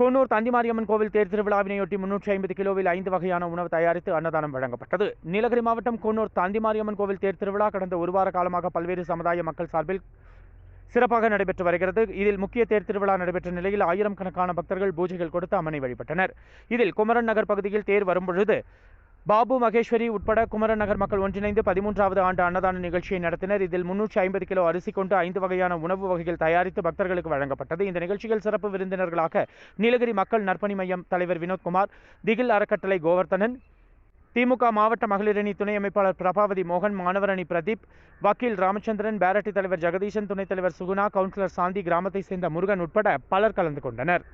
கூனூர் தந்திமாரியம்மன் கோவில் தேர் திருவிழாவினையொட்டி முன்னூற்றி ஐம்பது கிலோவில் ஐந்து வகையான உணவு தயாரித்து அன்னதானம் வழங்கப்பட்டது. நீலகிரி மாவட்டம் கூனூர் தந்திமாரியம்மன் கோவில் தேர் திருவிழா கடந்த ஒரு வார காலமாக பல்வேறு சமுதாய மக்கள் சார்பில் சிறப்பாக நடைபெற்று வருகிறது. இதில் முக்கிய தேர் திருவிழா நடைபெற்ற நிலையில் ஆயிரம் கணக்கான பக்தர்கள் பூஜைகள் கொடுத்து அம்மனை வழிபட்டனர். இதில் குமரன் நகர் பகுதியில் தேர் வரும்பொழுது பாபு மகேஸ்வரி உட்பட குமரன் நகர் மக்கள் ஒன்றிணைந்து பதிமூன்றாவது ஆண்டு அன்னதான நிகழ்ச்சியை நடத்தினர். இதில் முன்னூற்றி ஐம்பது கிலோ அரிசி கொண்டு ஐந்து வகையான உணவு வகைகள் தயாரித்து பக்தர்களுக்கு வழங்கப்பட்டது. இந்த நிகழ்ச்சியில் சிறப்பு விருந்தினர்களாக நீலகிரி மக்கள் நற்பணி மையம் தலைவர் வினோத்குமார் திகில் அறக்கட்டளை கோவர்த்தனன் திமுக மாவட்ட மகளிரணி துணை அமைப்பாளர் பிரபாவதி மோகன் மாணவரணி பிரதீப் வக்கீல் ராமச்சந்திரன் பேரட்டி தலைவர் ஜெகதீசன் துணைத் தலைவர் சுகுணா கவுன்சிலர் சாந்தி கிராமத்தை சேர்ந்த முருகன் உட்பட பலர் கலந்து கொண்டனர்.